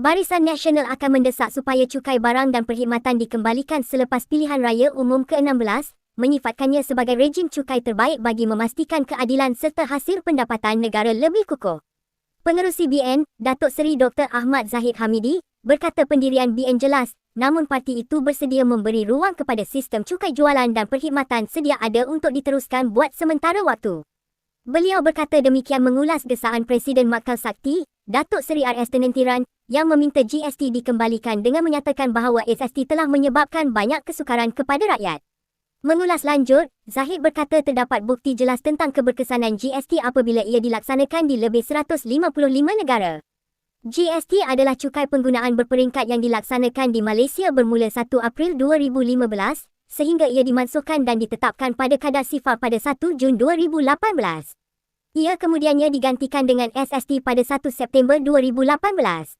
Barisan Nasional akan mendesak supaya cukai barang dan perkhidmatan dikembalikan selepas pilihan raya umum ke-16, menyifatkannya sebagai rejim cukai terbaik bagi memastikan keadilan serta hasil pendapatan negara lebih kukuh. Pengerusi BN, Datuk Seri Dr. Ahmad Zahid Hamidi, berkata pendirian BN jelas, namun parti itu bersedia memberi ruang kepada sistem cukai jualan dan perkhidmatan sedia ada untuk diteruskan buat sementara waktu. Beliau berkata demikian mengulas desaan Presiden Makal Sakti, Datuk Seri RS Tenentiran yang meminta GST dikembalikan dengan menyatakan bahawa SST telah menyebabkan banyak kesukaran kepada rakyat. Mengulas lanjut, Zahid berkata terdapat bukti jelas tentang keberkesanan GST apabila ia dilaksanakan di lebih 155 negara. GST adalah cukai penggunaan berperingkat yang dilaksanakan di Malaysia bermula 1 April 2015 sehingga ia dimansuhkan dan ditetapkan pada kadar sifar pada 1 Jun 2018. Ia kemudiannya digantikan dengan SST pada 1 September 2018.